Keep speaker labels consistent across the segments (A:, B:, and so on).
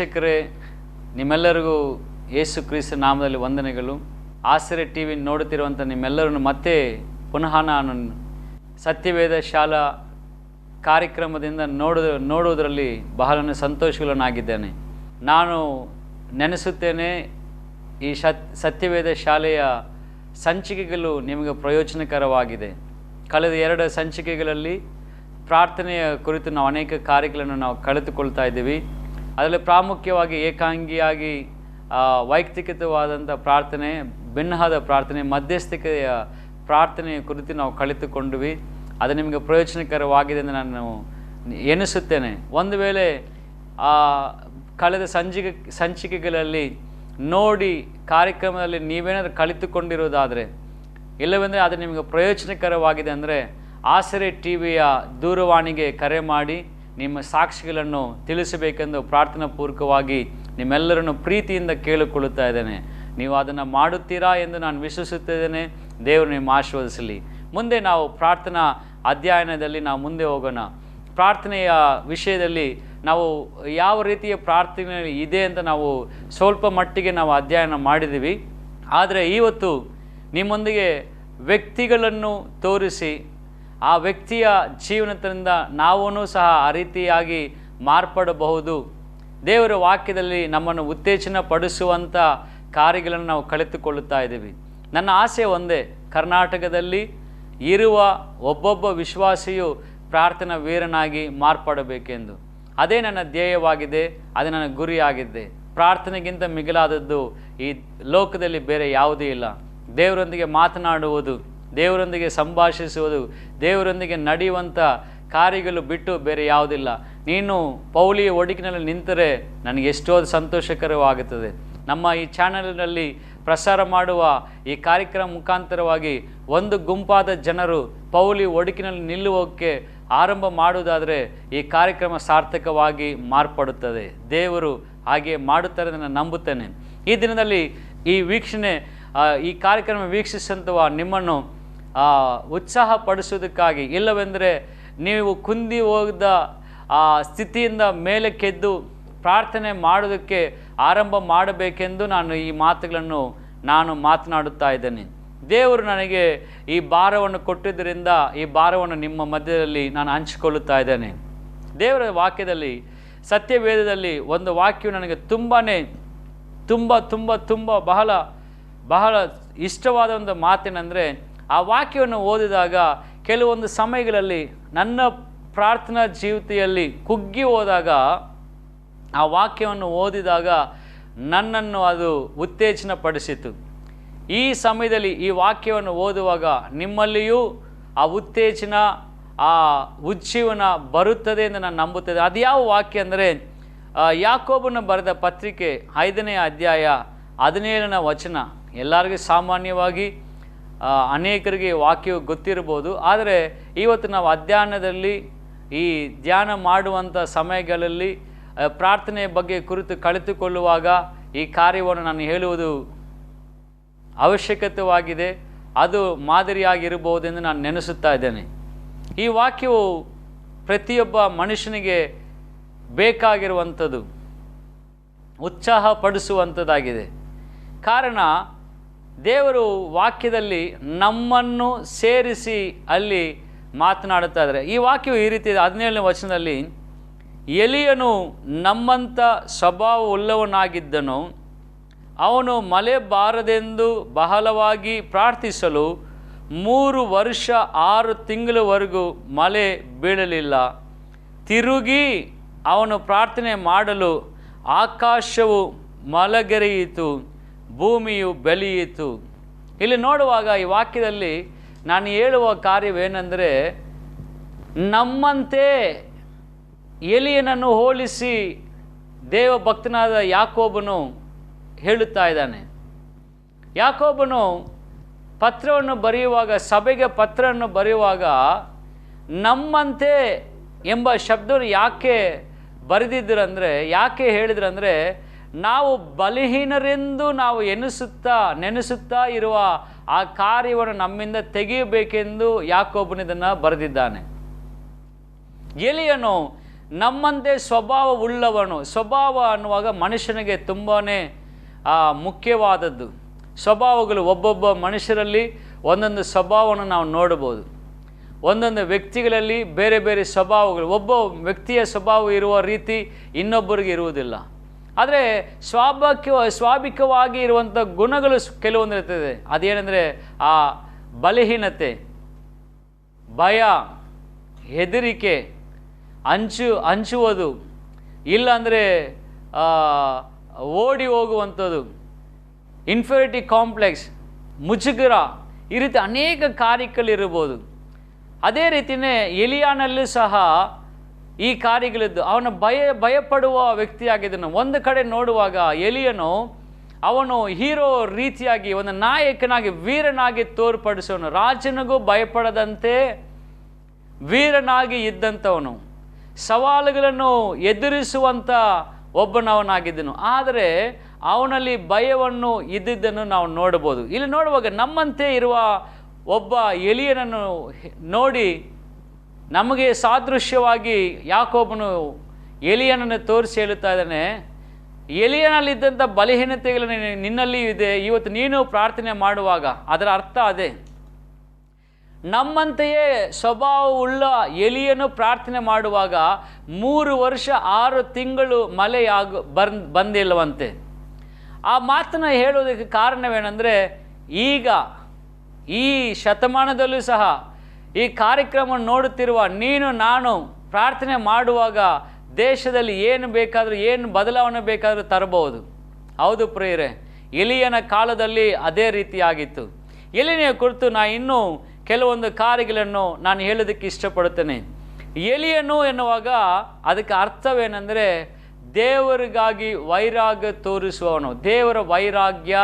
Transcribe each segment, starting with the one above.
A: ವೀಕ್ಷಕರೇ, ನಿಮ್ಮೆಲ್ಲರಿಗೂ ಯೇಸು ಕ್ರಿಸ್ತ ನಾಮದಲ್ಲಿ ವಂದನೆಗಳು. ಆಸರೆ ಟಿ ವಿ ನೋಡುತ್ತಿರುವಂಥ ನಿಮ್ಮೆಲ್ಲರನ್ನು ಮತ್ತೆ ಪುನಃ ನಾನು ಸತ್ಯವೇದ ಶಾಲಾ ಕಾರ್ಯಕ್ರಮದಿಂದ ನೋಡು ನೋಡುವುದರಲ್ಲಿ ಬಹಳ ಸಂತೋಷಗಳನ್ನಾಗಿದ್ದೇನೆ. ನಾನು ನೆನೆಸುತ್ತೇನೆ ಈ ಸತ್ಯವೇದ ಶಾಲೆಯ ಸಂಚಿಕೆಗಳು ನಿಮಗೆ ಪ್ರಯೋಜನಕರವಾಗಿದೆ. ಕಳೆದ ಎರಡು ಸಂಚಿಕೆಗಳಲ್ಲಿ ಪ್ರಾರ್ಥನೆಯ ಕುರಿತು ನಾವು ಅನೇಕ ಕಾರ್ಯಗಳನ್ನು ನಾವು ಕಳೆದುಕೊಳ್ತಾ ಇದ್ದೀವಿ. ಅದರಲ್ಲಿ ಪ್ರಾಮುಖ್ಯವಾಗಿ ಏಕಾಂಗಿಯಾಗಿ ವೈಯಕ್ತಿಕವಾದಂಥ ಪ್ರಾರ್ಥನೆ, ಭಿನ್ನವಾದ ಪ್ರಾರ್ಥನೆ, ಮಧ್ಯಸ್ಥಿಕೆಯ ಪ್ರಾರ್ಥನೆಯ ಕುರಿತು ನಾವು ಕಲಿತುಕೊಂಡ್ವಿ ಅದು ನಿಮಗೆ ಪ್ರಯೋಜನಕರವಾಗಿದೆ ಎಂದು ನಾನು ಎನಿಸುತ್ತೇನೆ ಒಂದು ವೇಳೆ, ಆ, ಕಳೆದ ಸಂಚಿಕೆ, ಸಂಚಿಕೆಗಳಲ್ಲಿ ನೋಡಿ ಕಾರ್ಯಕ್ರಮದಲ್ಲಿ ನೀವೇನಾದರೂ ಕಲಿತುಕೊಂಡಿರೋದಾದರೆ ಇಲ್ಲವೆಂದರೆ ಅದು ನಿಮಗೆ ಪ್ರಯೋಜನಕರವಾಗಿದೆ ಅಂದರೆ, ಆಸರೆ ಟಿ ವಿಯ ದೂರವಾಣಿಗೆ ಕರೆ ಮಾಡಿ ನಿಮ್ಮ ಸಾಕ್ಷಿಗಳನ್ನು ತಿಳಿಸಬೇಕೆಂದು ಪ್ರಾರ್ಥನಾ ಪೂರ್ವಕವಾಗಿ ನಿಮ್ಮೆಲ್ಲರನ್ನು ಪ್ರೀತಿಯಿಂದ ಕೇಳಿಕೊಳ್ಳುತ್ತಾ ಇದ್ದೇನೆ. ನೀವು ಅದನ್ನು ಮಾಡುತ್ತೀರಾ ಎಂದು ನಾನು ವಿಶ್ವಸುತ್ತಿದ್ದೇನೆ ದೇವರು ನಿಮ್ಮ ಆಶೀರ್ವದಿಸಲಿ. ಮುಂದೆ ನಾವು ಪ್ರಾರ್ಥನಾ ಅಧ್ಯಯನದಲ್ಲಿ ನಾವು ಮುಂದೆ ಹೋಗೋಣ. ಪ್ರಾರ್ಥನೆಯ ವಿಷಯದಲ್ಲಿ ನಾವು ಯಾವ ರೀತಿಯ ಪ್ರಾರ್ಥನೆ ಇದೆ ಅಂತ ನಾವು ಸ್ವಲ್ಪ ಮಟ್ಟಿಗೆ ನಾವು ಅಧ್ಯಯನ ಮಾಡಿದ್ದೀವಿ. ಆದರೆ ಇವತ್ತು ನಿಮ್ಮೊಂದಿಗೆ ವ್ಯಕ್ತಿಗಳನ್ನು ತೋರಿಸಿ ಆ ವ್ಯಕ್ತಿಯ ಜೀವನದಿಂದ ನಾವೂ ಸಹ ಆ ರೀತಿಯಾಗಿ ಮಾರ್ಪಡಬಹುದು. ದೇವರ ವಾಕ್ಯದಲ್ಲಿ ನಮ್ಮನ್ನು ಉತ್ತೇಜನ ಪಡಿಸುವಂಥ ಕಾರ್ಯಗಳನ್ನು ನಾವು ಕಳೆದುಕೊಳ್ಳುತ್ತಾ ಇದ್ದೀವಿ. ನನ್ನ ಆಸೆ ಒಂದೇ, ಕರ್ನಾಟಕದಲ್ಲಿ ಇರುವ ಒಬ್ಬೊಬ್ಬ ವಿಶ್ವಾಸಿಯು ಪ್ರಾರ್ಥನಾ ವೀರನಾಗಿ ಮಾರ್ಪಡಬೇಕೆಂದು. ಅದೇ ನನ್ನ ಧ್ಯೇಯವಾಗಿದೆ, ಅದೇ ನನ್ನ ಗುರಿಯಾಗಿದ್ದೆ ಪ್ರಾರ್ಥನೆಗಿಂತ ಮಿಗಿಲಾದದ್ದು ಈ ಲೋಕದಲ್ಲಿ ಬೇರೆ ಯಾವುದೂ ಇಲ್ಲ. ದೇವರೊಂದಿಗೆ ಮಾತನಾಡುವುದು ದೇವರೊಂದಿಗೆ ಸಂಭಾಷಿಸುವುದು, ದೇವರೊಂದಿಗೆ ನಡೆಯುವಂಥ ಕಾರ್ಯಗಳು ಬಿಟ್ಟು ಬೇರೆ ಯಾವುದಿಲ್ಲ. ನೀನು ಪೌಲಿಯ ಒಡಕಿನಲ್ಲಿ ನಿಂತರೆ ನನಗೆ ಎಷ್ಟೋ ಸಂತೋಷಕರವಾಗುತ್ತದೆ. ನಮ್ಮ ಈ ಚಾನಲ್ನಲ್ಲಿ ಪ್ರಸಾರ ಮಾಡುವ ಈ ಕಾರ್ಯಕ್ರಮ ಮುಖಾಂತರವಾಗಿ ಒಂದು ಗುಂಪಾದ ಜನರು ಪೌಲಿ ಒಡಕಿನಲ್ಲಿ ನಿಲ್ಲುವಕ್ಕೆ ಆರಂಭ ಮಾಡುವುದಾದರೆ ಈ ಕಾರ್ಯಕ್ರಮ ಸಾರ್ಥಕವಾಗಿ ಮಾರ್ಪಡುತ್ತದೆ. ದೇವರು ಹಾಗೆ ಮಾಡುತ್ತಾರೆ ನಾನು ನಂಬುತ್ತೇನೆ. ಈ ದಿನದಲ್ಲಿ ಈ ವೀಕ್ಷಣೆ ಈ ಕಾರ್ಯಕ್ರಮ ವೀಕ್ಷಿಸಂತವ ನಿಮ್ಮನ್ನು ಆ, ಉತ್ಸಾಹಪಡಿಸುವುದಕ್ಕಾಗಿ. ಇಲ್ಲವೆಂದರೆ ನೀವು ಕುಂದಿ ಹೋದ ಆ ಸ್ಥಿತಿಯಿಂದ ಮೇಲಕ್ಕೆದ್ದು ಪ್ರಾರ್ಥನೆ ಮಾಡೋದಕ್ಕೆ ಆರಂಭ ಮಾಡಬೇಕೆಂದು ನಾನು ಈ ಮಾತುಗಳನ್ನು ನಾನು ಮಾತನಾಡುತ್ತಾ ಇದ್ದೇನೆ. ದೇವರು ನನಗೆ ಈ ಭಾರವನ್ನು ಕೊಟ್ಟಿದ್ದರಿಂದ ಈ ಭಾರವನ್ನು ನಿಮ್ಮ ಮಧ್ಯದಲ್ಲಿ ನಾನು ಹಂಚಿಕೊಳ್ಳುತ್ತಾ ಇದ್ದೇನೆ. ದೇವರ ವಾಕ್ಯದಲ್ಲಿ ಸತ್ಯವೇದದಲ್ಲಿ ಒಂದು ವಾಕ್ಯವು ನನಗೆ ತುಂಬಾ ತುಂಬ ತುಂಬ ತುಂಬ ಬಹಳ ಬಹಳ ಇಷ್ಟವಾದ ಒಂದು ಮಾತೇನೆಂದರೆ ಆ ವಾಕ್ಯವನ್ನು ಓದಿದಾಗ ಕೆಲವೊಂದು ಸಮಯಗಳಲ್ಲಿ ನನ್ನ ಪ್ರಾರ್ಥನಾ ಜೀವಿತೆಯಲ್ಲಿ ಕುಗ್ಗಿ ಹೋದಾಗ ಆ ವಾಕ್ಯವನ್ನು ಓದಿದಾಗ ನನ್ನನ್ನು ಅದು ಉತ್ತೇಜನ ಪಡಿಸಿತು ಈ ಸಮಯದಲ್ಲಿ ಈ ವಾಕ್ಯವನ್ನು ಓದುವಾಗ ನಿಮ್ಮಲ್ಲಿಯೂ ಆ ಉತ್ತೇಜನ, ಆ ಉಜ್ಜೀವನ ಬರುತ್ತದೆ ಎಂದು ನಾನು ನಂಬುತ್ತದೆ ಅದು ಯಾವ ವಾಕ್ಯ ಅಂದರೆ ಯಾಕೋಬನ್ನು ಬರೆದ ಪತ್ರಿಕೆ ಐದನೇ ಅಧ್ಯಾಯ ಹದಿನೇಳನ ವಚನ. ಎಲ್ಲರಿಗೂ ಸಾಮಾನ್ಯವಾಗಿ ಅನೇಕರಿಗೆ ವಾಕ್ಯವು ಗೊತ್ತಿರ್ಬೋದು ಆದರೆ ಇವತ್ತು ನಾವು ಅಧ್ಯಯನದಲ್ಲಿ ಈ ಧ್ಯಾನ ಮಾಡುವಂಥ ಸಮಯಗಳಲ್ಲಿ ಪ್ರಾರ್ಥನೆ ಬಗ್ಗೆ ಕುರಿತು ಕಳೆದುಕೊಳ್ಳುವಾಗ ಈ ಕಾರ್ಯವನ್ನು ನಾನು ಹೇಳುವುದು ಅವಶ್ಯಕತೆವಾಗಿದೆ. ಅದು ಮಾದರಿಯಾಗಿರಬಹುದೆಂದು ನಾನು ನೆನೆಸುತ್ತಾ ಇದ್ದೇನೆ. ಈ ವಾಕ್ಯವು ಪ್ರತಿಯೊಬ್ಬ ಮನುಷ್ಯನಿಗೆ ಬೇಕಾಗಿರುವಂಥದ್ದು ಉತ್ಸಾಹ ಪಡಿಸುವಂಥದ್ದಾಗಿದೆ ಕಾರಣ ದೇವರು ವಾಕ್ಯದಲ್ಲಿ ನಮ್ಮನ್ನು ಸೇರಿಸಿ ಅಲ್ಲಿ ಮಾತನಾಡುತ್ತಾ ಇದ್ದಾರೆ. ಈ ವಾಕ್ಯವು ಈ ರೀತಿ ಹದಿನೇಳನೇ ವಚನದಲ್ಲಿ, ಎಲಿಯನು ನಮ್ಮಂಥ ಸ್ವಭಾವವುಳ್ಳವನಾಗಿದ್ದನು ಅವನು ಮಲೆ ಬಾರದೆಂದು ಬಹಳವಾಗಿ ಪ್ರಾರ್ಥಿಸಲು ಮೂರು ವರ್ಷ ಆರು ತಿಂಗಳವರೆಗೂ ಮಳೆ ಬೀಳಲಿಲ್ಲ. ತಿರುಗಿ ಅವನು ಪ್ರಾರ್ಥನೆ ಮಾಡಲು ಆಕಾಶವು ಮಲಗೆರೆಯಿತು. ಭೂಮಿಯು ಬೆಳೆಯಿತು. ಇಲ್ಲಿ ನೋಡುವಾಗ ಈ ವಾಕ್ಯದಲ್ಲಿ ನಾನು ಹೇಳುವ ಕಾರ್ಯವೇನೆಂದರೆ, ನಮ್ಮಂತೆ ಎಲಿಯನನ್ನು ಹೋಲಿಸಿ ದೇವ ಭಕ್ತನಾದ ಯಾಕೋಬನು ಹೇಳುತ್ತಾ ಇದ್ದಾನೆ. ಯಾಕೋಬನು ಪತ್ರವನ್ನು ಬರೆಯುವಾಗ, ಸಭೆಗೆ ಪತ್ರವನ್ನು ಬರೆಯುವಾಗ, ನಮ್ಮಂತೆ ಎಂಬ ಶಬ್ದವನ್ನು ಯಾಕೆ ಬರೆದಿದ್ದರಂದರೆ ಯಾಕೆ ಹೇಳಿದ್ರಂದರೆ ನಾವು ಬಲಹೀನರೆಂದು ನಾವು ಎನಿಸುತ್ತಾ ನೆನೆಸುತ್ತಾ ಇರುವ ಆ ಕಾರ್ಯವನ್ನು ನಮ್ಮಿಂದ ತೆಗೆಯಬೇಕೆಂದು ಯಾಕೊಬ್ಬನಿದನ್ನು ಬರೆದಿದ್ದಾನೆ. ಎಲಿಯನು ನಮ್ಮಂತೆ ಸ್ವಭಾವ ಉಳ್ಳವನು. ಸ್ವಭಾವ ಅನ್ನುವಾಗ ಮನುಷ್ಯನಿಗೆ ತುಂಬಾ ಮುಖ್ಯವಾದದ್ದು. ಸ್ವಭಾವಗಳು ಒಬ್ಬೊಬ್ಬ ಮನುಷ್ಯರಲ್ಲಿ ಒಂದೊಂದು ಸ್ವಭಾವವನ್ನು ನಾವು ನೋಡಬಹುದು. ಒಂದೊಂದು ವ್ಯಕ್ತಿಗಳಲ್ಲಿ ಬೇರೆ ಬೇರೆ ಸ್ವಭಾವಗಳು. ಒಬ್ಬ ವ್ಯಕ್ತಿಯ ಸ್ವಭಾವ ಇರುವ ರೀತಿ ಇನ್ನೊಬ್ಬರಿಗೆ ಇರುವುದಿಲ್ಲ. ಆದರೆ ಸ್ವಾಭಾವಿಕ ಸ್ವಾಭಾವಿಕವಾಗಿ ಇರುವಂಥ ಗುಣಗಳು ಕೆಲವೊಂದು ಇರ್ತದೆ ಅದೇನೆಂದರೆ ಆ ಬಲಹೀನತೆ, ಭಯ, ಹೆದರಿಕೆ ಹಂಚು ಹಂಚುವುದು ಇಲ್ಲಾಂದರೆ ಓಡಿ ಹೋಗುವಂಥದ್ದು ಇನ್ಫೆರಿಟಿ ಕಾಂಪ್ಲೆಕ್ಸ್ ಮುಜುಗರ, ಈ ರೀತಿ ಅನೇಕ ಕಾರ್ಯಗಳಿರ್ಬೋದು. ಅದೇ ರೀತಿಯೇ ಎಲಿಯಾನಲ್ಲೂ ಸಹ ಈ ಕಾರ್ಯಗಳಿದ್ದು ಅವನ ಭಯ, ಭಯಪಡುವ ವ್ಯಕ್ತಿಯಾಗಿದ್ದನು. ಒಂದು ಕಡೆ ನೋಡುವಾಗ ಎಲಿಯನು ಅವನು ಹೀರೋ ರೀತಿಯಾಗಿ, ಒಂದು ನಾಯಕನಾಗಿ, ವೀರನಾಗಿ ತೋರ್ಪಡಿಸೋನು. ರಾಜನಿಗೂ ಭಯಪಡದಂತೆ ವೀರನಾಗಿ ಇದ್ದಂಥವನು. ಸವಾಲುಗಳನ್ನು ಎದುರಿಸುವಂಥ ಒಬ್ಬನವನಾಗಿದ್ದನು. ಆದರೆ ಅವನಲ್ಲಿ ಭಯವನ್ನು ಇದ್ದಿದ್ದನ್ನು ನಾವು ನೋಡ್ಬೋದು ಇಲ್ಲಿ ನೋಡುವಾಗ ನಮ್ಮಂತೆ ಇರುವ ಒಬ್ಬ ಎಲಿಯನನ್ನು ನೋಡಿ ನಮಗೆ ಸಾದೃಶ್ಯವಾಗಿ ಯಾಕೊಬ್ಬನು ಎಲಿಯನನ್ನು ತೋರಿಸಿ ಹೇಳುತ್ತಾ ಇದ್ದಾನೆ, ಎಲಿಯನಲ್ಲಿದ್ದಂಥ ಬಲಹೀನತೆಗಳು ನಿನ್ನಲ್ಲಿಯೂ ನಿನ್ನಲ್ಲಿ ಇದೆ, ಇವತ್ತು ನೀನು ಪ್ರಾರ್ಥನೆ ಮಾಡುವಾಗ, ಅದರ ಅರ್ಥ ಅದೇ. ನಮ್ಮಂತೆಯೇ ಸ್ವಭಾವವುಳ್ಳ ಎಲಿಯನ್ನು ಪ್ರಾರ್ಥನೆ ಮಾಡುವಾಗ ಮೂರು ವರ್ಷ ಆರು ತಿಂಗಳು ಮಳೆಯಾಗ ಬರ್ ಬಂದಿಲ್ಲವಂತೆ. ಆ ಮಾತನ್ನು ಹೇಳೋದಕ್ಕೆ ಕಾರಣವೇನೆಂದರೆ, ಈಗ ಈ ಶತಮಾನದಲ್ಲೂ ಸಹ ಈ ಕಾರ್ಯಕ್ರಮ ನೋಡುತ್ತಿರುವ ನೀನು, ನಾನು ಪ್ರಾರ್ಥನೆ ಮಾಡುವಾಗ ದೇಶದಲ್ಲಿ ಏನು ಬೇಕಾದರೂ, ಏನು ಬದಲಾವಣೆ ಬೇಕಾದರೂ ತರಬಹುದು. ಹೌದು ಪ್ರಿಯರೇ ಎಲಿಯನ ಕಾಲದಲ್ಲಿ ಅದೇ ರೀತಿಯಾಗಿತ್ತು. ಎಲಿಯ ಕುರಿತು ನಾ ಇನ್ನೂ ಕೆಲವೊಂದು ಕಾರ್ಯಗಳನ್ನು ನಾನು ಹೇಳೋದಕ್ಕೆ ಇಷ್ಟಪಡುತ್ತೇನೆ. ಎಲಿಯನು ಎನ್ನುವಾಗ ಅದಕ್ಕೆ ಅರ್ಥವೇನೆಂದರೆ ದೇವರಿಗಾಗಿ ವೈರಾಗ್ಯ ತೋರಿಸುವವನು. ದೇವರ ವೈರಾಗ್ಯ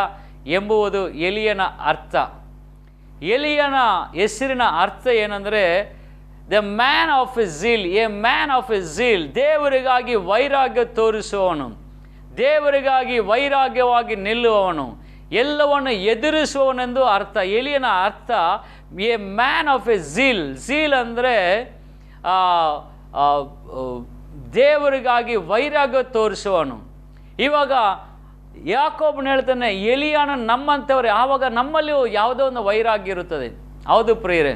A: ಎಂಬುವುದು ಎಲಿಯನ ಅರ್ಥ. ಎಲಿಯನ ಹೆಸರಿನ ಅರ್ಥ ಏನಂದರೆ the man of a zeal a man of a zeal ದೇವರಿಗಾಗಿ ವೈರಾಗ್ಯ ತೋರಿಸುವವನು, ದೇವರಿಗಾಗಿ ವೈರಾಗ್ಯವಾಗಿ ನಿಲ್ಲುವವನು, ಎಲ್ಲವನ್ನು ಎದುರಿಸುವವನೆಂದು ಅರ್ಥ. ಎಲಿಯನ ಅರ್ಥ a man of a zeal zeal ಅಂದರೆ ದೇವರಿಗಾಗಿ ವೈರಾಗ್ಯ ತೋರಿಸುವವನು. ಇವಾಗ ಯಾಕೊಬ್ಬನು ಹೇಳ್ತಾನೆ, ಎಲಿಯಾನ ನಮ್ಮಂಥವ್ರೆ ಆವಾಗ ನಮ್ಮಲ್ಲಿಯೂ ಯಾವುದೋ ಒಂದು ವೈರಾಗ್ಯ ಇರುತ್ತದೆ. ಹೌದು ಪ್ರಿಯರೇ,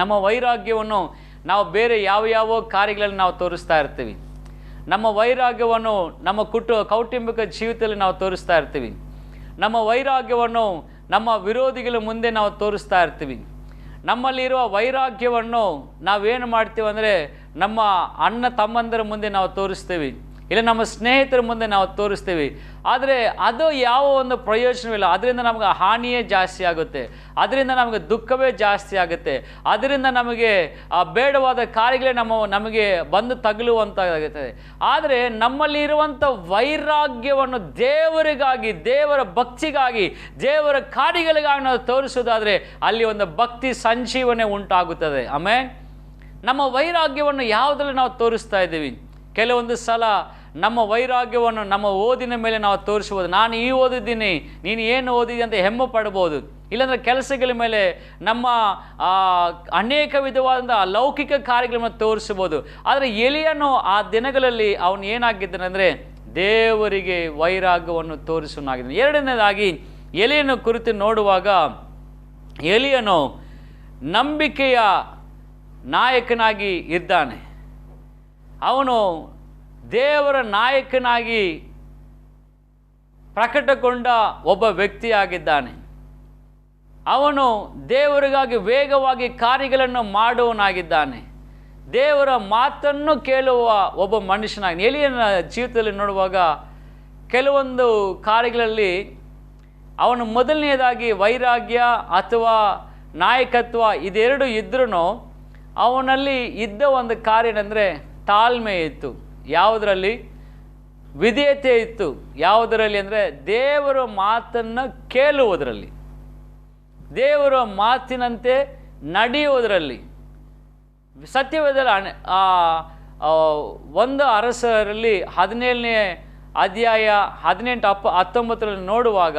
A: ನಮ್ಮ ವೈರಾಗ್ಯವನ್ನು ನಾವು ಬೇರೆ ಯಾವ ಯಾವ ಕಾರ್ಯಗಳಲ್ಲಿ ನಾವು ತೋರಿಸ್ತಾ ಇರ್ತೀವಿ. ನಮ್ಮ ವೈರಾಗ್ಯವನ್ನು ನಮ್ಮ ಕುಟು, ಕೌಟುಂಬಿಕ ಜೀವಿತದಲ್ಲಿ ನಾವು ತೋರಿಸ್ತಾ ಇರ್ತೀವಿ. ನಮ್ಮ ವೈರಾಗ್ಯವನ್ನು ನಮ್ಮ ವಿರೋಧಿಗಳ ಮುಂದೆ ನಾವು ತೋರಿಸ್ತಾ ಇರ್ತೀವಿ. ನಮ್ಮಲ್ಲಿರುವ ವೈರಾಗ್ಯವನ್ನು ನಾವೇನು ಮಾಡ್ತೀವಿ ಅಂದರೆ ನಮ್ಮ ಅಣ್ಣ ತಮ್ಮಂದರ ಮುಂದೆ ನಾವು ತೋರಿಸ್ತೀವಿ. ಇಲ್ಲ, ನಮ್ಮ ಸ್ನೇಹಿತರ ಮುಂದೆ ನಾವು ತೋರಿಸ್ತೀವಿ. ಆದರೆ ಅದು ಯಾವ ಒಂದು ಪ್ರಯೋಜನವಿಲ್ಲ. ಅದರಿಂದ ನಮಗೆ ಹಾನಿಯೇ ಜಾಸ್ತಿ ಆಗುತ್ತೆ. ಅದರಿಂದ ನಮಗೆ ದುಃಖವೇ ಜಾಸ್ತಿ ಆಗುತ್ತೆ. ಅದರಿಂದ ನಮಗೆ, ಆ, ಬೇಡವಾದ ಕಾರ್ಯಗಳೇ ನಮ್ಮ, ನಮಗೆ ಬಂದು ತಗಲುವಂತಾಗುತ್ತದೆ ಆದರೆ ನಮ್ಮಲ್ಲಿ ಇರುವಂಥ ವೈರಾಗ್ಯವನ್ನು ದೇವರಿಗಾಗಿ, ದೇವರ ಭಕ್ತಿಗಾಗಿ, ದೇವರ ಕಾರ್ಯಗಳಿಗಾಗಿ ನಾವು ತೋರಿಸೋದಾದರೆ ಅಲ್ಲಿ ಒಂದು ಭಕ್ತಿ ಸಂಜೀವನೆ ಉಂಟಾಗುತ್ತದೆ. ಆಮೇಲೆ ನಮ್ಮ ವೈರಾಗ್ಯವನ್ನು ಯಾವುದ್ರಲ್ಲಿ ನಾವು ತೋರಿಸ್ತಾ ಇದ್ದೀವಿ? ಕೆಲವೊಂದು ಸಲ ನಮ್ಮ ವೈರಾಗ್ಯವನ್ನು ನಮ್ಮ ಓದಿನ ಮೇಲೆ ನಾವು ತೋರಿಸ್ಬೋದು ನಾನು ಈ ಓದಿದ್ದೀನಿ, ನೀನು ಏನು ಓದಿದ್ದೀನಿ ಅಂತ ಹೆಮ್ಮೆ ಪಡ್ಬೋದು. ಇಲ್ಲಾಂದರೆ ಕೆಲಸಗಳ ಮೇಲೆ ನಮ್ಮ ಅನೇಕ ವಿಧವಾದಂಥ ಲೌಕಿಕ ಕಾರ್ಯಗಳನ್ನು ತೋರಿಸ್ಬೋದು ಆದರೆ ಎಲಿಯನು ಆ ದಿನಗಳಲ್ಲಿ ಅವನು ಏನಾಗಿದ್ದಾನೆಂದರೆ ದೇವರಿಗೆ ವೈರಾಗ್ಯವನ್ನು ತೋರಿಸೋನಾಗಿದ್ದಾನೆ ಎರಡನೇದಾಗಿ ಎಲಿಯನ್ನು ಕುರಿತು ನೋಡುವಾಗ ಎಲಿಯನು ನಂಬಿಕೆಯ ನಾಯಕನಾಗಿ ಇದ್ದಾನೆ. ಅವನು ದೇವರ ನಾಯಕನಾಗಿ ಪ್ರಕಟಗೊಂಡ ಒಬ್ಬ ವ್ಯಕ್ತಿಯಾಗಿದ್ದಾನೆ. ಅವನು ದೇವರಿಗಾಗಿ ವೇಗವಾಗಿ ಕಾರ್ಯಗಳನ್ನು ಮಾಡುವನಾಗಿದ್ದಾನೆ ದೇವರ ಮಾತನ್ನು ಕೇಳುವ ಒಬ್ಬ ಮನುಷ್ಯನಾಗಿ ಎಲಿಯನ ಜೀವಿತದಲ್ಲಿ ನೋಡುವಾಗ ಕೆಲವೊಂದು ಕಾರ್ಯಗಳಲ್ಲಿ ಅವನು ಮೊದಲನೆಯದಾಗಿ ವೈರಾಗ್ಯ ಅಥವಾ ನಾಯಕತ್ವ ಇದೆರಡು ಇದ್ರೂ ಅವನಲ್ಲಿ ಇದ್ದ ಒಂದು ಕಾರ್ಯ ಏನಂದರೆ ತಾಳ್ಮೆ ಇತ್ತು. ಯಾವುದರಲ್ಲಿ? ವಿಧೇಯತೆ ಇತ್ತು. ಯಾವುದರಲ್ಲಿ ಅಂದರೆ ದೇವರ ಮಾತನ್ನು ಕೇಳುವುದರಲ್ಲಿ. ದೇವರ ಮಾತಿನಂತೆ ನಡೆಯುವುದರಲ್ಲಿ. ಸತ್ಯವೇದದಲ್ಲಿ ಒಂದು ಅರಸರಲ್ಲಿ ಹದಿನೇಳನೇ ಅಧ್ಯಾಯ ಹದಿನೆಂಟು ಅಪ್ಪ ಹತ್ತೊಂಬತ್ತರಲ್ಲಿ ನೋಡುವಾಗ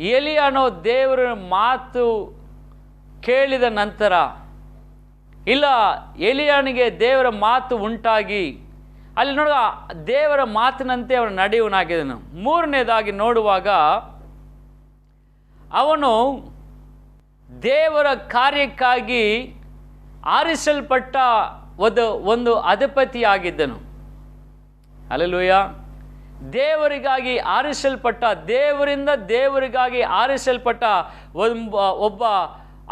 A: ಎಲಿಯಾನೋ ದೇವರ ಮಾತು ಕೇಳಿದ ನಂತರ ಇಲ್ಲ, ಎಲಿಯನಿಗೆ ದೇವರ ಮಾತು ಉಂಟಾಗಿ, ಅಲ್ಲಿ ನೋಡುವ, ದೇವರ ಮಾತಿನಂತೆ ಅವನು ನಡೆಯುವನಾಗಿದ್ದನು. ಮೂರನೇದಾಗಿ ನೋಡುವಾಗ, ಅವನು ದೇವರ ಕಾರ್ಯಕ್ಕಾಗಿ ಆರಿಸಲ್ಪಟ್ಟ ಒಂದು ಒಂದು ಅಧಿಪತಿಯಾಗಿದ್ದನು. ಅಲ್ಲಲೂಯ ದೇವರಿಗಾಗಿ ಆರಿಸಲ್ಪಟ್ಟ, ದೇವರಿಂದ ದೇವರಿಗಾಗಿ ಆರಿಸಲ್ಪಟ್ಟ ಒಬ್ಬ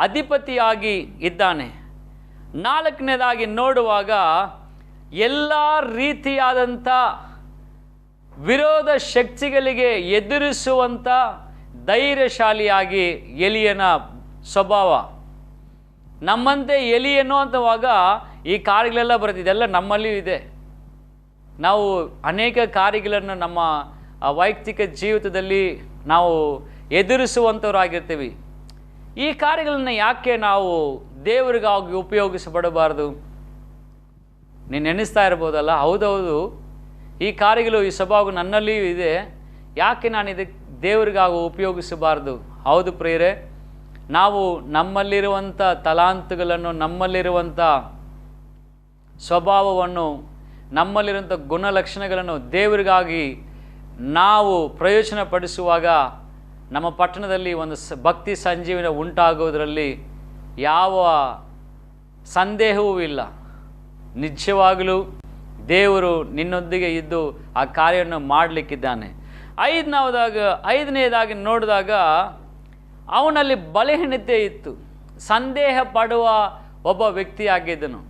A: ಅಧಿಪತಿಯಾಗಿ ಇದ್ದಾನೆ. ನಾಲ್ಕನೇದಾಗಿ ನೋಡುವಾಗ ಎಲ್ಲ ರೀತಿಯಾದಂಥ ವಿರೋಧ ಶಕ್ತಿಗಳಿಗೆ ಎದುರಿಸುವಂಥ ಧೈರ್ಯಶಾಲಿಯಾಗಿ ಎಲಿಯನ ಸ್ವಭಾವ. ನಮ್ಮಂತೆ ಎಲಿಯನು ಅಂತವಾಗ ಈ ಕಾರ್ಯಗಳೆಲ್ಲ ಬರ್ತಿದೆ ಎಲ್ಲ ನಮ್ಮಲ್ಲಿಯೂ ಇದೆ. ನಾವು ಅನೇಕ ಕಾರ್ಯಗಳನ್ನು ನಮ್ಮ ವೈಯಕ್ತಿಕ ಜೀವಿತದಲ್ಲಿ ನಾವು ಎದುರಿಸುವಂಥವರಾಗಿರ್ತೀವಿ. ಈ ಕಾರ್ಯಗಳನ್ನು ಯಾಕೆ ನಾವು ದೇವರಿಗಾಗಿ ಉಪಯೋಗಿಸಬಡಬಾರದು. ನೀನು ನೆನೆಸ್ತಾ ಇರ್ಬೋದಲ್ಲ? ಹೌದೌದು. ಈ ಕಾರ್ಯಗಳು ಈ ಸ್ವಭಾವ ನನ್ನಲ್ಲಿಯೂ ಇದೆ. ಯಾಕೆ ನಾನು ಇದಕ್ಕೆ ದೇವರಿಗಾಗಿ ಉಪಯೋಗಿಸಬಾರ್ದು? ಹೌದು ಪ್ರಿಯರೇ, ನಾವು ನಮ್ಮಲ್ಲಿರುವಂಥ ತಲಾಂತುಗಳನ್ನು, ನಮ್ಮಲ್ಲಿರುವಂಥ ಸ್ವಭಾವವನ್ನು, ನಮ್ಮಲ್ಲಿರುವಂಥ ಗುಣಲಕ್ಷಣಗಳನ್ನು ದೇವರಿಗಾಗಿ ನಾವು ಪ್ರಯೋಜನ ಪಡಿಸುವಾಗ ನಮ್ಮ ಪಟ್ಟಣದಲ್ಲಿ ಒಂದು ಭಕ್ತಿ ಸಂಜೀವನ ಉಂಟಾಗೋದರಲ್ಲಿ ಯಾವ ಸಂದೇಹವೂ ಇಲ್ಲ. ನಿಜವಾಗಲೂ ದೇವರು ನಿನ್ನೊಂದಿಗೆ ಇದ್ದು ಆ ಕಾರ್ಯವನ್ನು ಮಾಡಲಿಕ್ಕಿದ್ದಾನೆ. ಐದನೇದಾಗಿ ಐದನೇದಾಗಿ ನೋಡಿದಾಗ ಅವನಲ್ಲಿ ಬಲಹೀನತೆ ಇತ್ತು. ಸಂದೇಹ ಪಡುವ ಒಬ್ಬ ವ್ಯಕ್ತಿಯಾಗಿದ್ದನು.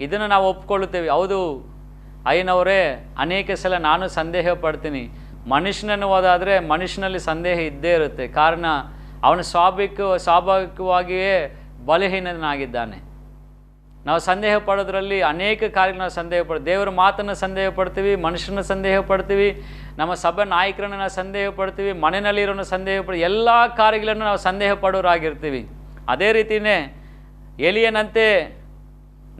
A: ಇದನ್ನು ನಾವು ಒಪ್ಕೊಳ್ಳುತ್ತೇವೆ ಹೌದು, ಅಯ್ಯನವರೇ, ಅನೇಕ ಸಲ ನಾನು ಸಂದೇಹ ಪಡ್ತೀನಿ. ಮನುಷ್ಯನನ್ನು ಹೋದಾದರೆ ಮನುಷ್ಯನಲ್ಲಿ ಸಂದೇಹ ಇದ್ದೇ ಇರುತ್ತೆ. ಕಾರಣ ಅವನು ಸ್ವಾಭಾವಿಕ ಸ್ವಾಭಾವಿಕವಾಗಿಯೇ ಬಲಹೀನನಾಗಿದ್ದಾನೆ. ನಾವು ಸಂದೇಹ ಪಡೋದ್ರಲ್ಲಿ ಅನೇಕ ಕಾರ್ಯಗಳು ನಾವು ಸಂದೇಹ ಪಡ, ದೇವರ ಮಾತನ್ನು ಸಂದೇಹ ಪಡ್ತೀವಿ ಮನುಷ್ಯನ ಸಂದೇಹ ಪಡ್ತೀವಿ, ನಮ್ಮ ಸಭೆ ನಾಯಕರನ್ನು ನಾವು ಸಂದೇಹ ಪಡ್ತೀವಿ ಮನೆಯಲ್ಲಿರೋನ ಸಂದೇಹ ಪಡ, ಎಲ್ಲ ಕಾರ್ಯಗಳನ್ನು ನಾವು ಸಂದೇಹ ಪಡೋರಾಗಿರ್ತೀವಿ. ಅದೇ ರೀತಿಯೇ ಎಲಿಯನಂತೆ,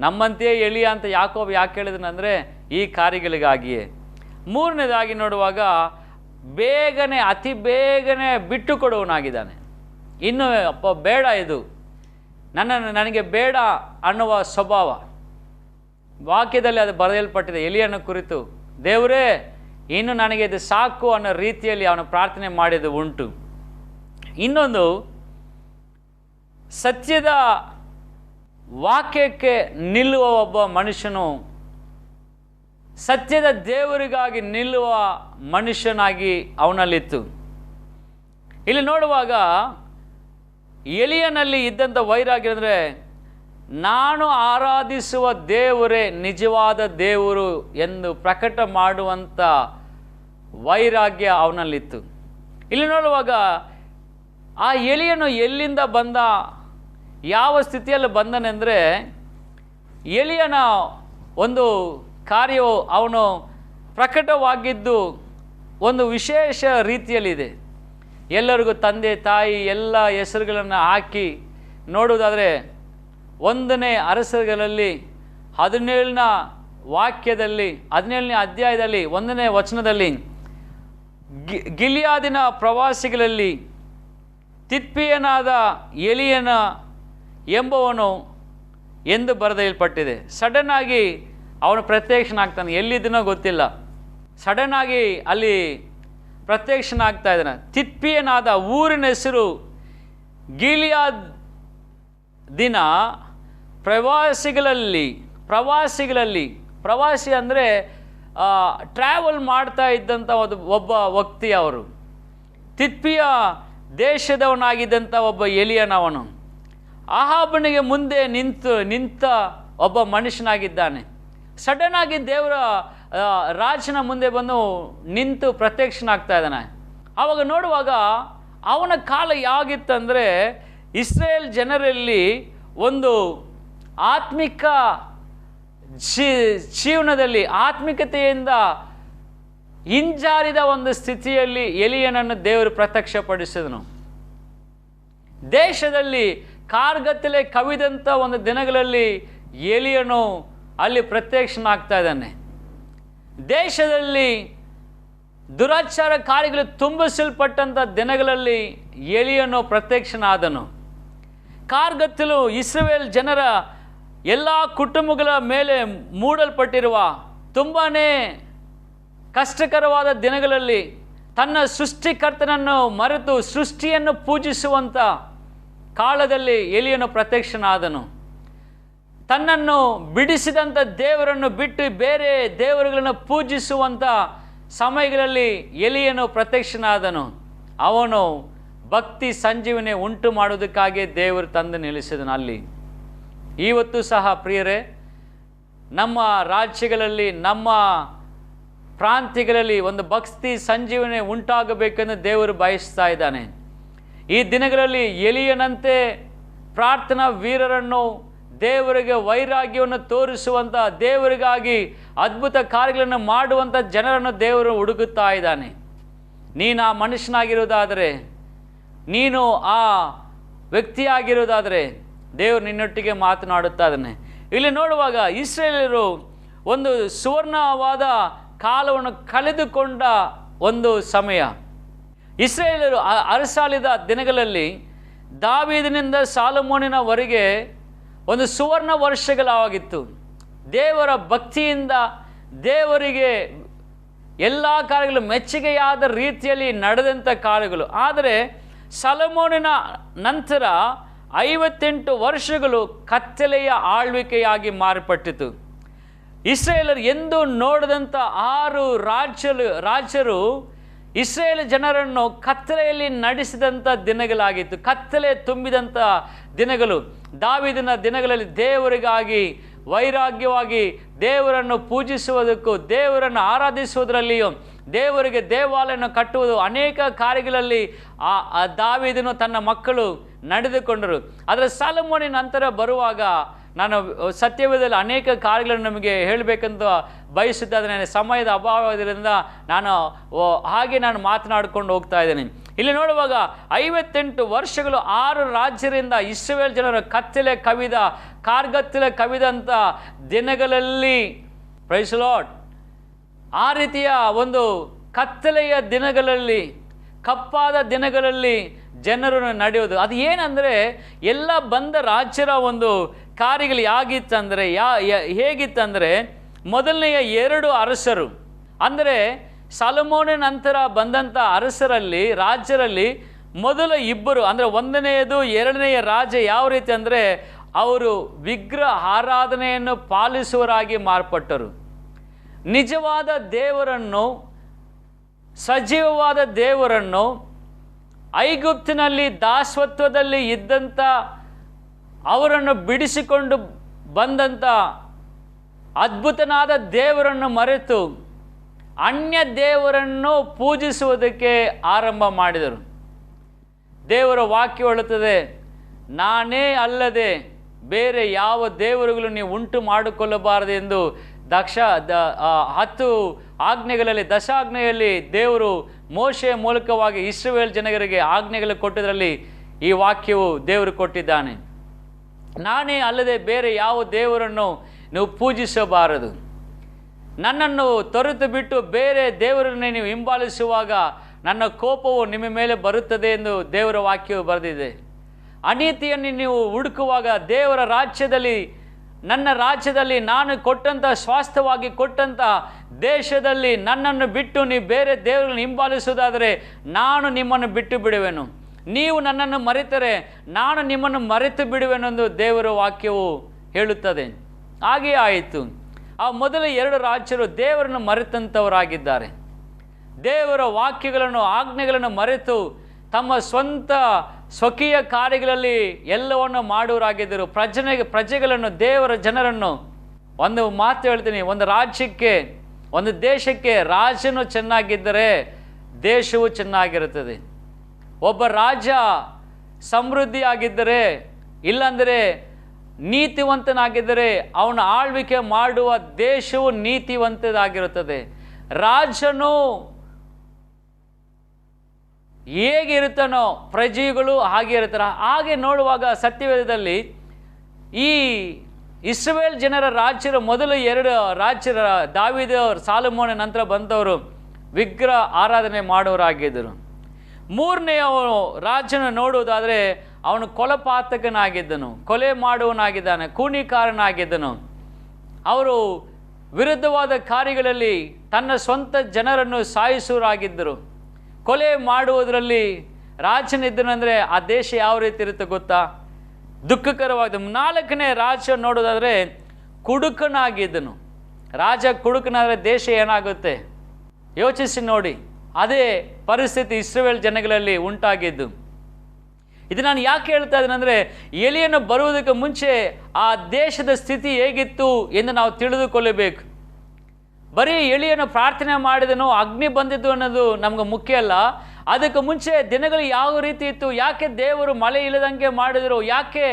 A: ನಮ್ಮಂತೆಯೇ ಎಲಿಯ ಅಂತ ಯಾಕೋ ಯಾಕೆ ಹೇಳಿದನಂದರೆ ಈ ಕಾರ್ಯಗಳಿಗಾಗಿಯೇ. ಮೂರನೇದಾಗಿ ನೋಡುವಾಗ, ಬೇಗನೆ, ಅತಿ ಬೇಗನೆ ಬಿಟ್ಟು ಕೊಡುವನಾಗಿದ್ದಾನೆ. ಇನ್ನು ಅಪ್ಪ ಬೇಡ ಇದು. ನನ್ನ ನನಗೆ ಬೇಡ ಅನ್ನುವ ಸ್ವಭಾವ. ವಾಕ್ಯದಲ್ಲಿ ಅದು ಬರೆಯಲ್ಪಟ್ಟಿದೆ, ಎಲಿಯನ್ನು ಕುರಿತು, ದೇವರೇ, ಇನ್ನು ನನಗೆ ಇದು ಸಾಕು ಅನ್ನೋ ರೀತಿಯಲ್ಲಿ ಅವನು ಪ್ರಾರ್ಥನೆ ಮಾಡಿದ್ದು ಉಂಟು. ಇನ್ನೊಂದು, ಸತ್ಯದ ವಾಕ್ಯಕ್ಕೆ ನಿಲ್ಲುವ ಒಬ್ಬ ಮನುಷ್ಯನು, ಸತ್ಯದ ದೇವರಿಗಾಗಿ ನಿಲ್ಲುವ ಮನುಷ್ಯನಾಗಿ ಅವನಲ್ಲಿತ್ತು. ಇಲ್ಲಿ ನೋಡುವಾಗ ಎಲಿಯನಲ್ಲಿ ಇದ್ದಂಥ ವೈರಾಗ್ಯ ನಾನು ಆರಾಧಿಸುವ ದೇವರೇ ನಿಜವಾದ ದೇವರು ಎಂದು ಪ್ರಕಟ ಮಾಡುವಂಥ ವೈರಾಗ್ಯ ಅವನಲ್ಲಿತ್ತು. ಇಲ್ಲಿ ನೋಡುವಾಗ ಆ ಎಲಿಯನು ಎಲ್ಲಿಂದ ಬಂದ, ಯಾವ ಸ್ಥಿತಿಯಲ್ಲಿ ಬಂದನೆಂದರೆ ಎಲಿಯನ ಒಂದು ಕಾರ್ಯವು ಅವನು ಪ್ರಕಟವಾಗಿದ್ದು ಒಂದು ವಿಶೇಷ ರೀತಿಯಲ್ಲಿದೆ. ಎಲ್ಲರಿಗೂ ತಂದೆ, ತಾಯಿ, ಎಲ್ಲ ಹೆಸರುಗಳನ್ನು ಹಾಕಿ ನೋಡುವುದಾದರೆ ಒಂದನೇ ಅರಸರುಗಳಲ್ಲಿ ಹದಿನೇಳನ ವಾಕ್ಯದಲ್ಲಿ, ಹದಿನೇಳನೇ ಅಧ್ಯಾಯದಲ್ಲಿ, ಒಂದನೇ ವಚನದಲ್ಲಿ ಗಿ, ಗಿಲಿಯಾದಿನ ಪ್ರವಾಸಿಗಳಲ್ಲಿ ತಿತ್ಪಿಯನಾದ ಎಲಿಯನ ಎಂಬವನು ಎಂದು ಬರೆದಲ್ಪಟ್ಟಿದೆ ಸಡನ್ನಾಗಿ ಅವನು ಪ್ರತ್ಯಕ್ಷನಾಗ್ತಾನೆ. ಎಲ್ಲಿದ್ದನೋ ಗೊತ್ತಿಲ್ಲ. ಸಡನ್ನಾಗಿ ಅಲ್ಲಿ ಪ್ರತ್ಯಕ್ಷನಾಗ್ತಾ ಇದ್ದಾನೆ. ತಿತ್ಪಿಯನಾದ ಊರಿನ ಹೆಸರು ಗೀಲಿಯಾದ ದಿನ ಪ್ರವಾಸಿಗಳಲ್ಲಿ ಪ್ರವಾಸಿಗಳಲ್ಲಿ, ಪ್ರವಾಸಿ ಅಂದರೆ ಟ್ರಾವೆಲ್ ಮಾಡ್ತಾ ಇದ್ದಂಥ ಒಂದು, ಒಬ್ಬ ವ್ಯಕ್ತಿ ಅವರು. ತಿತ್ಪಿಯ ದೇಶದವನಾಗಿದ್ದಂಥ ಒಬ್ಬ ಎಲಿಯನವನು. ಆಹಾಬನಿಗೆ ಮುಂದೆ ನಿಂತು, ನಿಂತ ಒಬ್ಬ ಮನುಷ್ಯನಾಗಿದ್ದಾನೆ. ಸಡನ್ ಆಗಿ ದೇವರ ರಾಜನ ಮುಂದೆ ಬಂದು ನಿಂತು ಪ್ರತ್ಯಕ್ಷನಾಗ್ತಾ ಇದ್ದಾನೆ. ಆವಾಗ ನೋಡುವಾಗ ಅವನ ಕಾಲ ಯಾವಾಗಿತ್ತಂದರೆ ಇಸ್ರೇಲ್ ಜನರಲ್ಲಿ ಒಂದು ಆತ್ಮಿಕ ಜೀ, ಜೀವನದಲ್ಲಿ ಆತ್ಮಿಕತೆಯಿಂದ ಹಿಂಜಾರಿದ ಒಂದು ಸ್ಥಿತಿಯಲ್ಲಿ ಎಲಿಯನನ್ನು ದೇವರು ಪ್ರತ್ಯಕ್ಷಪಡಿಸಿದನು. ದೇಶದಲ್ಲಿ ಕಾರ್ಗತ್ತಲೆ ಕವಿದಂಥ ಒಂದು ದಿನಗಳಲ್ಲಿ ಎಲಿಯನು ಅಲ್ಲಿ ಪ್ರತ್ಯಕ್ಷನಾಗ್ತಾ ಇದ್ದಾನೆ. ದೇಶದಲ್ಲಿ ದುರಾಚಾರ ಕಾರ್ಯಗಳು ತುಂಬಿಸಲ್ಪಟ್ಟಂಥ ದಿನಗಳಲ್ಲಿ ಎಲಿಯನು ಪ್ರತ್ಯಕ್ಷನಾದನು. ಕಾರ್ಗತ್ತಲು ಇಸ್ರೇಲ್ ಜನರ ಎಲ್ಲ ಕುಟುಂಬಗಳ ಮೇಲೆ ಮೂಡಲ್ಪಟ್ಟಿರುವ ತುಂಬಾ ಕಷ್ಟಕರವಾದ ದಿನಗಳಲ್ಲಿ ತನ್ನ ಸೃಷ್ಟಿಕರ್ತನನ್ನು ಮರೆತು ಸೃಷ್ಟಿಯನ್ನು ಪೂಜಿಸುವಂಥ ಕಾಲದಲ್ಲಿ ಎಲಿಯನು ಪ್ರತ್ಯಕ್ಷನಾದನು. ತನ್ನನ್ನು ಬಿಡಿಸಿದಂಥ ದೇವರನ್ನು ಬಿಟ್ಟು ಬೇರೆ ದೇವರುಗಳನ್ನು ಪೂಜಿಸುವಂಥ ಸಮಯಗಳಲ್ಲಿ ಎಲಿಯನು ಪ್ರತ್ಯಕ್ಷನಾದನು. ಅವನು ಭಕ್ತಿ ಸಂಜೀವನೆ ಉಂಟು ಮಾಡೋದಕ್ಕಾಗಿ ದೇವರು ತಂದು ನಿಲ್ಲಿಸಿದನು ಅಲ್ಲಿ. ಇವತ್ತು ಸಹ ಪ್ರಿಯರೇ, ನಮ್ಮ ರಾಜ್ಯಗಳಲ್ಲಿ, ನಮ್ಮ ಪ್ರಾಂತ್ಯಗಳಲ್ಲಿ ಒಂದು ಭಕ್ತಿ ಸಂಜೀವನೆ ಉಂಟಾಗಬೇಕೆಂದು ದೇವರು ಬಯಸ್ತಾ ಇದ್ದಾನೆ. ಈ ದಿನಗಳಲ್ಲಿ ಎಲಿಯನಂತೆ ಪ್ರಾರ್ಥನಾ ವೀರರನ್ನು ದೇವರಿಗೆ ವೈರಾಗ್ಯವನ್ನು ತೋರಿಸುವಂಥ ದೇವರಿಗಾಗಿ ಅದ್ಭುತ ಕಾರ್ಯಗಳನ್ನು ಮಾಡುವಂಥ ಜನರನ್ನು ದೇವರು ಹುಡುಕುತ್ತಾ ಇದ್ದಾನೆ. ನೀನು ಆ ಮನುಷ್ಯನಾಗಿರುವುದಾದರೆ, ನೀನು ಆ ವ್ಯಕ್ತಿಯಾಗಿರುವುದಾದರೆ ದೇವರು ನಿನ್ನೊಟ್ಟಿಗೆ ಮಾತನಾಡುತ್ತಾ ಇದ್ದಾನೆ. ಇಲ್ಲಿ ನೋಡುವಾಗ ಇಸ್ರೇಲರು ಒಂದು ಸುವರ್ಣವಾದ ಕಾಲವನ್ನು ಕಳೆದುಕೊಂಡ ಒಂದು ಸಮಯ. ಇಸ್ರೇಲರು ಅರಸಾಲಿದ ದಿನಗಳಲ್ಲಿ ದಾವಿದಿನಿಂದ ಸಾಲಮೋನಿನವರೆಗೆ ಒಂದು ಸುವರ್ಣ ವರ್ಷಗಳಾಗಿತ್ತು. ದೇವರ ಭಕ್ತಿಯಿಂದ ದೇವರಿಗೆ ಎಲ್ಲ ಕಾಲಗಳು ಮೆಚ್ಚುಗೆಯಾದ ರೀತಿಯಲ್ಲಿ ನಡೆದಂಥ ಕಾಲಗಳು ಆದರೆ ಸಲಮೋನಿನ ನಂತರ ಐವತ್ತೆಂಟು ವರ್ಷಗಳು ಕತ್ತಲೆಯ ಆಳ್ವಿಕೆಯಾಗಿ ಮಾರ್ಪಟ್ಟಿತು. ಇಸ್ರೇಲರ್ ಎಂದು ನೋಡಿದಂಥ ಆರು ರಾಜ್ಯರು ರಾಜ್ಯರು ಇಸ್ರೇಲ್ ಜನರನ್ನು ಕತ್ತಲೆಯಲ್ಲಿ ನಡೆಸಿದಂಥ ದಿನಗಳಾಗಿತ್ತು. ಕತ್ತಲೆ ತುಂಬಿದಂಥ ದಿನಗಳು. ದಾವಿದಿನ ದಿನಗಳಲ್ಲಿ ದೇವರಿಗಾಗಿ, ವೈರಾಗ್ಯವಾಗಿ ದೇವರನ್ನು ಪೂಜಿಸುವುದಕ್ಕೂ, ದೇವರನ್ನು ಆರಾಧಿಸುವುದರಲ್ಲಿಯೂ, ದೇವರಿಗೆ ದೇವಾಲಯವನ್ನು ಕಟ್ಟುವುದು ಅನೇಕ ಕಾರ್ಯಗಳಲ್ಲಿ ಆ ದಾವಿದನು ದಾವೀದನು ತನ್ನ ಮಕ್ಕಳು ನಡೆದುಕೊಂಡರು. ಆದರೆ ಸಾಲಮೋನಿ ನಂತರ ಬರುವಾಗ ನಾನು ಸತ್ಯವೇದದಲ್ಲಿ ಅನೇಕ ಕಾರ್ಯಗಳನ್ನು ನಮಗೆ ಹೇಳಬೇಕಂತ ಆದರೆ ನನಗೆ ಸಮಯದ ಅಭಾವದಿಂದ ನಾನು ಹಾಗೆ ನಾನು ಮಾತನಾಡಿಕೊಂಡು ಹೋಗ್ತಾ ಇದ್ದೇನೆ. ಇಲ್ಲಿ ನೋಡುವಾಗ ಐವತ್ತೆಂಟು ವರ್ಷಗಳು ಆರು ರಾಜ್ಯರಿಂದ ಇಸ್ರೇಲ್ ಜನರ ಕತ್ತಲೆ ಕವಿದ, ಕಾರ್ಗತ್ತಲೆ ಕವಿದಂಥ ದಿನಗಳಲ್ಲಿ ಪ್ರೈಸ್ ಲಾರ್ಡ್ ಆ ರೀತಿಯ ಒಂದು ಕತ್ತಲೆಯ ದಿನಗಳಲ್ಲಿ ಕಪ್ಪಾದ ದಿನಗಳಲ್ಲಿ ಜನರು ನಡೆಯೋದು. ಅದು ಏನಂದರೆ, ಎಲ್ಲ ಬಂದ ರಾಜ್ಯರ ಒಂದು ಕಾರ್ಯಗಳು ಯಾಗಿತ್ತಂದರೆ, ಯಾ ಹೇಗಿತ್ತಂದರೆ, ಮೊದಲನೆಯ ಎರಡು ಅರಸರು. ಅಂದರೆ ಸಲಮೋನ ನಂತರ ಬಂದಂಥ ಅರಸರಲ್ಲಿ, ರಾಜ್ಯರಲ್ಲಿ ಮೊದಲ ಇಬ್ಬರು, ಅಂದರೆ ಒಂದನೆಯದು, ಎರಡನೆಯ ರಾಜ ಯಾವ ರೀತಿ ಅಂದರೆ, ಅವರು ವಿಗ್ರಹ ಆರಾಧನೆಯನ್ನು ಪಾಲಿಸುವರಾಗಿ ಮಾರ್ಪಟ್ಟರು. ನಿಜವಾದ ದೇವರನ್ನು ಸಜೀವವಾದ ದೇವರನ್ನು ಐಗುಪ್ತಿನಲ್ಲಿ ದಾಸತ್ವದಲ್ಲಿ ಇದ್ದಂಥ ಅವರನ್ನು ಬಿಡಿಸಿಕೊಂಡು ಬಂದಂಥ ಅದ್ಭುತನಾದ ದೇವರನ್ನು ಮರೆತು ಅನ್ಯ ದೇವರನ್ನು ಪೂಜಿಸುವುದಕ್ಕೆ ಆರಂಭ ಮಾಡಿದರು. ದೇವರ ವಾಕ್ಯ ಹೇಳುತ್ತದೆ, ನಾನೇ ಅಲ್ಲದೆ ಬೇರೆ ಯಾವ ದೇವರುಗಳು ನೀವು ಉಂಟು ಮಾಡಿಕೊಳ್ಳಬಾರದು ಎಂದು ದಕ್ಷ, ದ ಹತ್ತು ಆಜ್ಞೆಗಳಲ್ಲಿ, ದಶಾಜ್ಞೆಯಲ್ಲಿ ದೇವರು ಮೋಶೆ ಮೂಲಕವಾಗಿ ಇಸ್ರೇಲ್ ಜನಗರಿಗೆ ಆಜ್ಞೆಗಳು ಕೊಟ್ಟಿದ್ರಲ್ಲಿ ಈ ವಾಕ್ಯವು ದೇವರು ಕೊಟ್ಟಿದ್ದಾನೆ. ನಾನೇ ಅಲ್ಲದೆ ಬೇರೆ ಯಾವ ದೇವರನ್ನು ನೀವು ಪೂಜಿಸಬಾರದು. ನನ್ನನ್ನು ತೊರೆತು ಬಿಟ್ಟು ಬೇರೆ ದೇವರನ್ನೇ ನೀವು ಹಿಂಬಾಲಿಸುವಾಗ ನನ್ನ ಕೋಪವು ನಿಮ್ಮ ಮೇಲೆ ಬರುತ್ತದೆ ಎಂದು ದೇವರ ವಾಕ್ಯವು ಬರೆದಿದೆ. ಅನೀತಿಯನ್ನು ನೀವು ಹುಡುಕುವಾಗ ದೇವರ ರಾಜ್ಯದಲ್ಲಿ ನನ್ನ ರಾಜ್ಯದಲ್ಲಿ ನಾನು ಕೊಟ್ಟಂಥ ಸ್ವಾಸ್ಥ್ಯವಾಗಿ ಕೊಟ್ಟಂಥ ದೇಶದಲ್ಲಿ ನನ್ನನ್ನು ಬಿಟ್ಟು ನೀವು ಬೇರೆ ದೇವರನ್ನು ಹಿಂಬಾಲಿಸುವುದಾದರೆ ನಾನು ನಿಮ್ಮನ್ನು ಬಿಟ್ಟು ಬಿಡುವೆನು. ನೀವು ನನ್ನನ್ನು ಮರೆತರೆ ನಾನು ನಿಮ್ಮನ್ನು ಮರೆತು ಬಿಡುವೆನೆಂದು ದೇವರ ವಾಕ್ಯವು ಹೇಳುತ್ತದೆ. ಹಾಗೆಯೇ ಆಯಿತು. ಆ ಮೊದಲ ಎರಡು ರಾಜ್ಯರು ದೇವರನ್ನು ಮರೆತಂಥವರಾಗಿದ್ದಾರೆ ದೇವರ ವಾಕ್ಯಗಳನ್ನು, ಆಜ್ಞೆಗಳನ್ನು ಮರೆತು ತಮ್ಮ ಸ್ವಂತ ಸ್ವಕೀಯ ಕಾರ್ಯಗಳಲ್ಲಿ ಎಲ್ಲವನ್ನು ಮಾಡುವರಾಗಿದ್ದರು ಪ್ರಜನೆಗೆ ಪ್ರಜೆಗಳನ್ನು, ದೇವರ ಜನರನ್ನು ಒಂದು ಮಾತು ಹೇಳ್ತೀನಿ. ಒಂದು ರಾಜ್ಯಕ್ಕೆ, ಒಂದು ದೇಶಕ್ಕೆ ರಾಜನು ಚೆನ್ನಾಗಿದ್ದರೆ ದೇಶವು ಚೆನ್ನಾಗಿರುತ್ತದೆ. ಒಬ್ಬ ರಾಜ ಸಮೃದ್ಧಿಯಾಗಿದ್ದರೆ, ಇಲ್ಲಾಂದರೆ ನೀತಿವಂತನಾಗಿದ್ದರೆ, ಅವನ ಆಳ್ವಿಕೆ ಮಾಡುವ ದೇಶವು ನೀತಿವಂತದಾಗಿರುತ್ತದೆ. ರಾಜನು ಹೇಗಿರುತ್ತಾನೋ, ಪ್ರಜೆಗಳು ಹಾಗೆ ಇರ್ತಾರೆ ಹಾಗೆ ನೋಡುವಾಗ ಸತ್ಯವೇದದಲ್ಲಿ ಈ ಇಸ್ರೇಲ್ ಜನರ ರಾಜ್ಯರ ಮೊದಲು ಎರಡು ರಾಜ್ಯರ ದಾವಿದ ಸಾಲಮೋನ ನಂತರ ಬಂದವರು ವಿಗ್ರಹ ಆರಾಧನೆ ಮಾಡೋರಾಗಿದ್ದರು. ಮೂರನೆಯ ರಾಜನ ನೋಡುವುದಾದರೆ ಅವನು ಕೊಲಪಾತಕನಾಗಿದ್ದನು, ಕೊಲೆ ಮಾಡುವನಾಗಿದ್ದಾನೆ ಕೂಣಿಕಾರನಾಗಿದ್ದನು ಅವರು ವಿರುದ್ಧವಾದ ಕಾರ್ಯಗಳಲ್ಲಿ ತನ್ನ ಸ್ವಂತ ಜನರನ್ನು ಸಾಯಿಸುವರಾಗಿದ್ದರು ಕೊಲೆ ಮಾಡುವುದರಲ್ಲಿ ರಾಜನಿದ್ದನಂದರೆ ಆ ದೇಶ ಯಾವ ರೀತಿ ಇರುತ್ತೆ ಗೊತ್ತಾ? ದುಃಖಕರವಾಗಿದೆ. ನಾಲ್ಕನೇ ರಾಜ ನೋಡೋದಾದರೆ ಕುಡುಕನಾಗಿದ್ದನು. ರಾಜ ಕುಡುಕನಾದರೆ ದೇಶ ಏನಾಗುತ್ತೆ? ಯೋಚಿಸಿ ನೋಡಿ. ಅದೇ ಪರಿಸ್ಥಿತಿ ಇಸ್ರೇಲ್ ಜನಗಳಲ್ಲಿ ಉಂಟಾಗಿದ್ದು. ಇದು ನಾನು ಯಾಕೆ ಹೇಳ್ತಾ ಇದ್ದೇನೆ ಅಂದರೆ ಎಲಿಯನ್ನು ಬರುವುದಕ್ಕೆ ಮುಂಚೆ ಆ ದೇಶದ ಸ್ಥಿತಿ ಹೇಗಿತ್ತು ಎಂದು ನಾವು ತಿಳಿದುಕೊಳ್ಳಬೇಕು. ಬರೀ ಎಳಿಯನ್ನು ಪ್ರಾರ್ಥನೆ ಮಾಡಿದನು, ಅಗ್ನಿ ಬಂದಿದ್ದು ಅನ್ನೋದು ನಮ್ಗೆ ಮುಖ್ಯ ಅಲ್ಲ. ಅದಕ್ಕೆ ಮುಂಚೆ ದಿನಗಳು ಯಾವ ರೀತಿ ಇತ್ತು, ಯಾಕೆ ದೇವರು ಮಳೆ ಇಲ್ಲದಂಗೆ ಮಾಡಿದರು, ಯಾಕೆ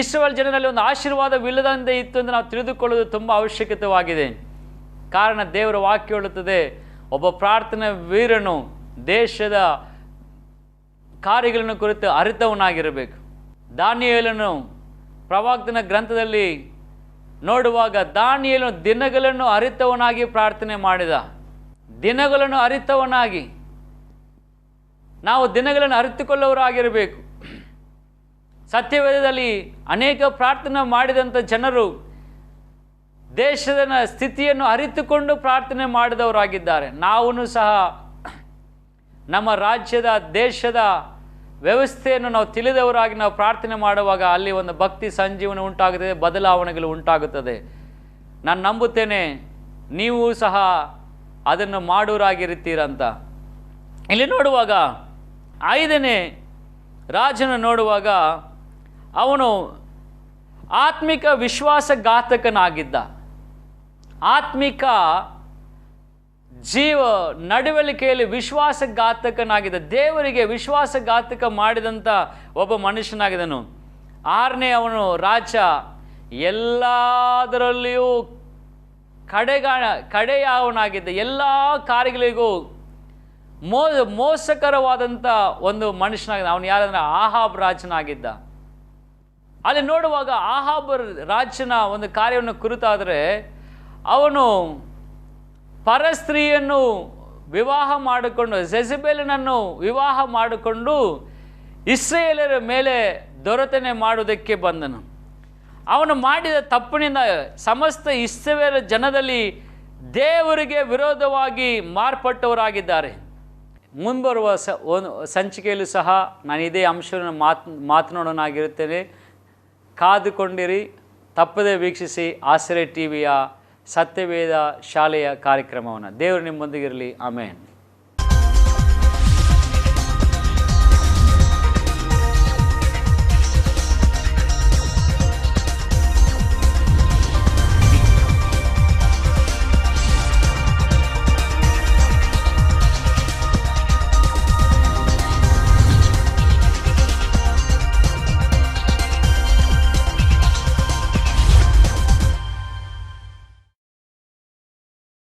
A: ಇಸ್ರೇಲ್ ಜನರಲ್ಲಿ ಒಂದು ಆಶೀರ್ವಾದವಿಲ್ಲದಂತೆ ಇತ್ತು ಅಂತ ನಾವು ತಿಳಿದುಕೊಳ್ಳೋದು ತುಂಬ ಅವಶ್ಯಕತೆವಾಗಿದೆ. ಕಾರಣ ದೇವರ ವಾಕ್ಯ ಹೇಳುತ್ತದೆ, ಒಬ್ಬ ಪ್ರಾರ್ಥನೆ ವೀರನು ದೇಶದ ಕಾರ್ಯಗಳನ್ನು ಕುರಿತು ಅರಿತವನಾಗಿರಬೇಕು. ದಾನಿಯೇಲನು ಪ್ರವಾಕ್ತನ ಗ್ರಂಥದಲ್ಲಿ ನೋಡುವಾಗ ದಾನಿಯಲು ದಿನಗಳನ್ನು ಅರಿತವನಾಗಿ ಪ್ರಾರ್ಥನೆ ಮಾಡಿದ. ದಿನಗಳನ್ನು ಅರಿತವನಾಗಿ. ನಾವು ದಿನಗಳನ್ನು ಅರಿತುಕೊಳ್ಳುವರಾಗಿರಬೇಕು ಸತ್ಯವೇದದಲ್ಲಿ ಅನೇಕ ಪ್ರಾರ್ಥನೆ ಮಾಡಿದಂಥ ಜನರು ದೇಶದ ಸ್ಥಿತಿಯನ್ನು ಅರಿತುಕೊಂಡು ಪ್ರಾರ್ಥನೆ ಮಾಡಿದವರಾಗಿದ್ದಾರೆ. ನಾವು ಸಹ ನಮ್ಮ ರಾಜ್ಯದ, ದೇಶದ ವ್ಯವಸ್ಥೆಯನ್ನು ನಾವು ತಿಳಿದವರಾಗಿ ನಾವು ಪ್ರಾರ್ಥನೆ ಮಾಡುವಾಗ ಅಲ್ಲಿ ಒಂದು ಭಕ್ತಿ ಸಂಜೀವನ ಉಂಟಾಗುತ್ತದೆ, ಬದಲಾವಣೆಗಳು ಉಂಟಾಗುತ್ತದೆ. ನಾನು ನಂಬುತ್ತೇನೆ, ನೀವು ಸಹ ಅದನ್ನು ಮಾಡೋರಾಗಿರುತ್ತೀರಂತ. ಇಲ್ಲಿ ನೋಡುವಾಗ, ಐದನೇ ರಾಜನ ನೋಡುವಾಗ, ಅವನು ಆತ್ಮಿಕ ವಿಶ್ವಾಸಘಾತಕನಾಗಿದ್ದ. ಆತ್ಮಿಕ ಜೀವ ನಡವಳಿಕೆಯಲ್ಲಿ ವಿಶ್ವಾಸಘಾತಕನಾಗಿದ್ದ, ದೇವರಿಗೆ ವಿಶ್ವಾಸಘಾತಕ ಮಾಡಿದಂಥ ಒಬ್ಬ ಮನುಷ್ಯನಾಗಿದ್ದನು. ಆರನೇ ಅವನು ರಾಜ, ಎಲ್ಲದರಲ್ಲಿಯೂ ಕಡೆಗ, ಕಡೆಯವನಾಗಿದ್ದ, ಎಲ್ಲ ಕಾರ್ಯಗಳಿಗೂ ಮೋ ಮೋಸಕರವಾದಂಥ ಒಂದು ಮನುಷ್ಯನಾಗಿದ್ದ. ಅವನು ಯಾರಂದ್ರೆ ಆಹಾಬ್ ರಾಜನಾಗಿದ್ದ. ಅಲ್ಲಿ ನೋಡುವಾಗ ಆಹಾಬ್ ರಾಜನ ಒಂದು ಕಾರ್ಯವನ್ನು ಕುರಿತಾದರೆ ಅವನು ಪರಸ್ತ್ರೀಯನ್ನು ವಿವಾಹ ಮಾಡಿಕೊಂಡು ಜೆಸಿಬೆಲನನ್ನು ವಿವಾಹ ಮಾಡಿಕೊಂಡು ಇಸ್ರೇಲರ ಮೇಲೆ ದೊರೆತನೆ ಮಾಡುವುದಕ್ಕೆ ಬಂದನು. ಅವನು ಮಾಡಿದ ತಪ್ಪಿನಿಂದ ಸಮಸ್ತ ಇಸ್ರೇಲ ಜನದಲ್ಲಿ ದೇವರಿಗೆ ವಿರೋಧವಾಗಿ ಮಾರ್ಪಟ್ಟವರಾಗಿದ್ದಾರೆ. ಮುಂಬರುವ ಸ, ಒಂದು ಸಂಚಿಕೆಯಲ್ಲೂ ಸಹ ನಾನು ಇದೇ ಅಂಶವನ್ನು ಮಾತ್, ಮಾತನಾಡೋನಾಗಿರುತ್ತೇನೆ. ಕಾದುಕೊಂಡಿರಿ, ತಪ್ಪದೇ ವೀಕ್ಷಿಸಿ ಆಸರೆ ಟಿ ವಿಯ ಸತ್ಯವೇದ ಶಾಲೆಯ ಕಾರ್ಯಕ್ರಮವನ್ನು ದೇವರು ನಿಮ್ಮೊಂದಿಗಿರಲಿ. ಆಮೇನ್.